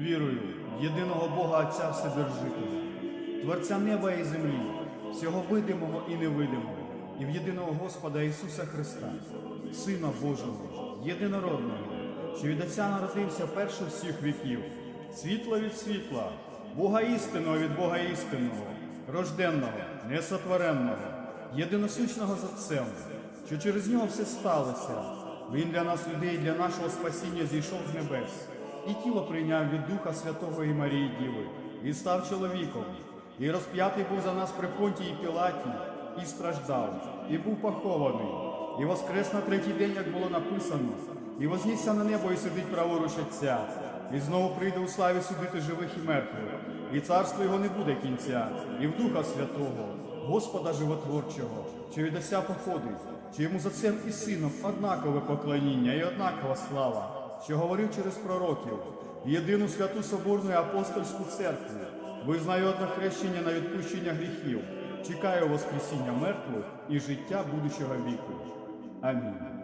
Вірую в єдиного Бога Отця Вседержителя, Творця неба і землі, всього видимого і невидимого, і в єдиного Господа Ісуса Христа, Сина Божого, єдинородного, що від Отця народився перше всіх віків, світло від світла, Бога істинного від Бога істинного, рожденного, несотвореного, єдиносущного з Отцем, що через нього все сталося. Він для нас, людей, для нашого спасіння зійшов з небес, і тіло прийняв від Духа Святого і Марії Діви, і став чоловіком, і розп'ятий був за нас при Понтії Пілаті, і страждав, і був похований, і воскрес на третій день, як було написано, і вознісся на небо і сидить праворуч Отця, і знову прийде у славі судити живих і мертвих, і царство його не буде кінця, і в Духа Святого, Господа Животворчого, що від Отця походить, що йому за Отцем і сином однакове поклоніння і однакова слава, що говорив через пророків, єдину святу соборну і апостольську церкву, визнаю одне хрещення на відпущення гріхів, чекаю Воскресіння мертвих і життя будущого віку. Амінь.